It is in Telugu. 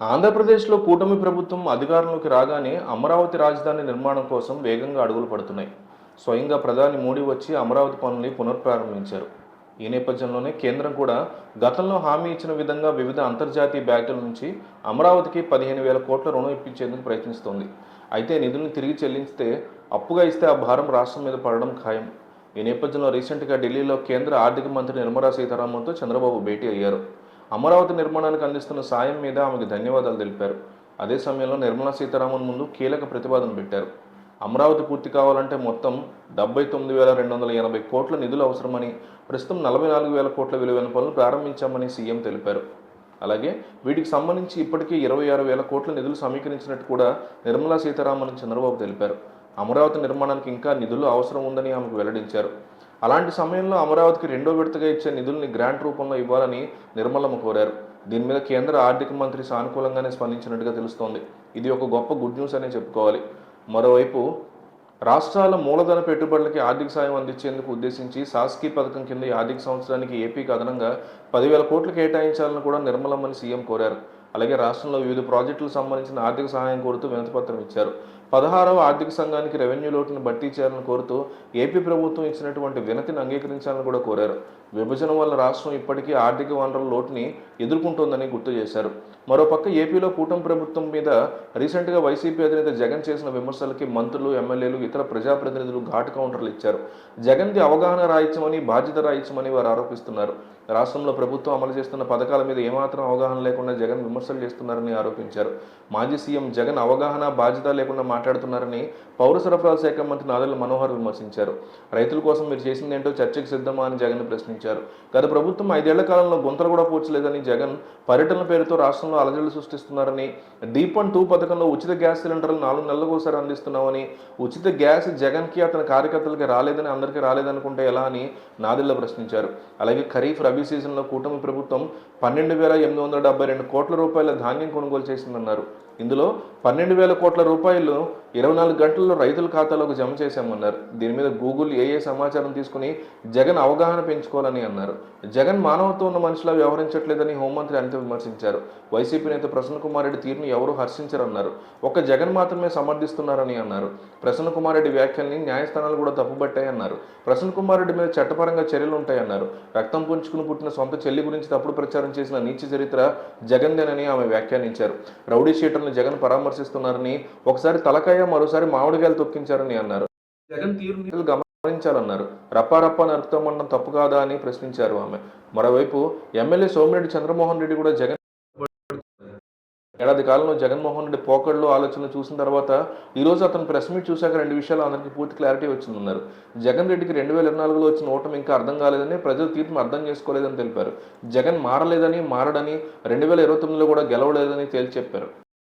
ఆంధ్రప్రదేశ్లో కూటమి ప్రభుత్వం అధికారంలోకి రాగానే అమరావతి రాజధాని నిర్మాణం కోసం వేగంగా అడుగులు పడుతున్నాయి. స్వయంగా ప్రధాని మోడీ వచ్చి అమరావతి పనుల్ని పునఃప్రారంభించారు. ఈ నేపథ్యంలోనే కేంద్రం కూడా గతంలో హామీ ఇచ్చిన విధంగా వివిధ అంతర్జాతీయ బ్యాంకుల నుంచి అమరావతికి పదిహేను వేల కోట్ల రుణం ఇప్పించేందుకు ప్రయత్నిస్తోంది. అయితే నిధులను తిరిగి చెల్లించితే అప్పుగా ఇస్తే ఆ భారం రాష్ట్రం మీద పడడం ఖాయం. ఈ నేపథ్యంలో రీసెంట్గా ఢిల్లీలో కేంద్ర ఆర్థిక మంత్రి నిర్మలా సీతారామన్తో చంద్రబాబు భేటీ అయ్యారు. అమరావతి నిర్మాణానికి అందిస్తున్న సాయం మీద ఆమెకు ధన్యవాదాలు తెలిపారు. అదే సమయంలో నిర్మలా సీతారామన్ ముందు కీలక ప్రతిపాదన పెట్టారు. అమరావతి పూర్తి కావాలంటే మొత్తం డెబ్బై తొమ్మిది వేల రెండు వందల ఎనభై కోట్ల నిధులు అవసరమని ప్రస్తుతం నలభై నాలుగు వేల కోట్ల విలువైన పనులు ప్రారంభించామని సీఎం తెలిపారు. అలాగే వీటికి సంబంధించి ఇప్పటికే ఇరవై ఆరు వేల కోట్ల నిధులు సమీకరించినట్టు కూడా నిర్మలా సీతారామన్ చంద్రబాబు తెలిపారు. అమరావతి నిర్మాణానికి ఇంకా నిధులు అవసరం ఉందని ఆమెకు వెల్లడించారు. అలాంటి సమయంలో అమరావతికి రెండో విడతగా ఇచ్చే నిధుల్ని గ్రాంట్ రూపంలో ఇవ్వాలని నిర్మలమ్మ కోరారు. దీని మీద కేంద్ర ఆర్థిక మంత్రి సానుకూలంగానే స్పందించినట్టుగా తెలుస్తోంది. ఇది ఒక గొప్ప గుడ్ న్యూస్ అనే చెప్పుకోవాలి. మరోవైపు రాష్ట్రాల మూలధన పెట్టుబడులకి ఆర్థిక సాయం అందించేందుకు ఉద్దేశించి సాస్కీ పథకం కింద ఈ ఆర్థిక సంవత్సరానికి ఏపీకి అదనంగా పదివేల కోట్లు కేటాయించాలని కూడా నిర్మలమ్మని సీఎం కోరారు. అలాగే రాష్ట్రంలో వివిధ ప్రాజెక్టులకు సంబంధించిన ఆర్థిక సహాయం కోరుతూ వినతిపత్రం ఇచ్చారు. పదహారవ ఆర్థిక సంఘానికి రెవెన్యూ లోటును భర్తీ చేయాలని కోరుతూ ఏపీ ప్రభుత్వం ఇచ్చినటువంటి వినతిని అంగీకరించాలని కూడా కోరారు. విభజన వల్ల రాష్ట్రం ఇప్పటికీ ఆర్థిక వనరుల లోటుని ఎదుర్కొంటోందని గుర్తు చేశారు. మరోపక్క ఏపీలో కూటమి ప్రభుత్వం మీద రీసెంట్గా వైసీపీ అధినేత జగన్ చేసిన విమర్శలకి మంత్రులు ఎమ్మెల్యేలు ఇతర ప్రజాప్రతినిధులు ఘాటు కౌంటర్లు ఇచ్చారు. జగన్ది అవగాహన రాయించమని బాధ్యత రాయించమని వారు ఆరోపిస్తున్నారు. రాష్ట్రంలో ప్రభుత్వం అమలు చేస్తున్న పథకాల మీద ఏమాత్రం అవగాహన లేకుండా జగన్ విమర్శలు చేస్తున్నారని ఆరోపించారు. మాజీ సీఎం జగన్ అవగాహన బాధ్యత లేకుండా మాట్లాడుతున్నారని పౌర సరఫరాల శాఖ మంత్రి నాదెళ్ళ మనోహర్ విమర్శించారు. రైతుల కోసం మీరు చేసిందేంటో చర్చకు సిద్ధమా అని జగన్ ప్రశ్నించారు. గత ప్రభుత్వం ఐదేళ్ళ కాలంలో గుంతలు కూడా పూడ్చలేదని జగన్ పర్యటన పేరుతో రాష్ట్రంలో అలజడులు సృష్టిస్తున్నారని డీప్ అండ్ టూ పథకంలో ఉచిత గ్యాస్ సిలిండర్లు నాలుగు నెలలకు ఒకసారి అందిస్తున్నామని ఉచిత గ్యాస్ జగన్కి అతని కార్యకర్తలకి రాలేదని అందరికీ రాలేదనుకుంటే ఎలా అని నాదెళ్ళ ప్రశ్నించారు. అలాగే ఖరీఫ్ రబీ సీజన్లో కూటమి ప్రభుత్వం పన్నెండు వేల ఎనిమిది వందల డెబ్బై రెండు కోట్ల రూపాయల ధాన్యం కొనుగోలు చేసిందన్నారు. ఇందులో పన్నెండు వేల కోట్ల రూపాయలు ఇరవై నాలుగు గంటల్లో రైతుల ఖాతాలోకి జమ చేశామన్నారు. దీని మీద గూగుల్ ఏ ఏ సమాచారం తీసుకుని జగన్ అవగాహన పెంచుకోవాలని అన్నారు. జగన్ మానవత్వం ఉన్న మనిషిలా వ్యవహరించట్లేదని హోంమంత్రి అనిత విమర్శించారు. వైసీపీ నేత ప్రసన్న కుమార్ రెడ్డి తీరును ఎవరూ హర్షించరన్నారు. ఒక జగన్ మాత్రమే సమర్థిస్తున్నారని అన్నారు. ప్రసన్న కుమార్ రెడ్డి వ్యాఖ్యల్ని న్యాయస్థానాలు కూడా తప్పుబట్టాయన్నారు. ప్రసన్న కుమార్ రెడ్డి మీద చట్టపరంగా చర్యలు ఉంటాయన్నారు. రక్తం పుంచుకుని పుట్టిన సొంత చెల్లి గురించి తప్పుడు ప్రచారం చేసిన నీచ చరిత్ర జగన్దేనని ఆమె వ్యాఖ్యానించారు. రౌడీ షీటర్ను జగన్ పరామర్శిస్తున్నారని ఒకసారి తలకాయ మరోసారి మామిడికాయలు తొక్కించారని అన్నారు. జగన్ తీరుని గమనించాలన్నారు రప్పా అర్థం నరుకుతామన్నడం తప్పు కాదా అని ప్రశ్నించారు ఆమె. మరోవైపు ఎమ్మెల్యే సోమిరెడ్డి చంద్రమోహన్ రెడ్డి కూడా జగన్ ఏడాది కాలంలో జగన్మోహన్ రెడ్డి పోకళ్ళు ఆలోచనలు చూసిన తర్వాత ఈ రోజు అతను ప్రెస్ మీట్ చూశాక రెండు విషయాలు అందరికీ పూర్తి క్లారిటీ వచ్చిందన్నారు. జగన్ రెడ్డికి రెండు వేల ఇరవై నాలుగులో వచ్చిన ఓటమి ఇంకా అర్థం కాలేదని ప్రజలు తీర్పును అర్థం చేసుకోలేదని తెలిపారు. జగన్ మారలేదని మారడని రెండు వేల ఇరవై తొమ్మిదిలో కూడా గెలవలేదని తేల్చి చెప్పారు.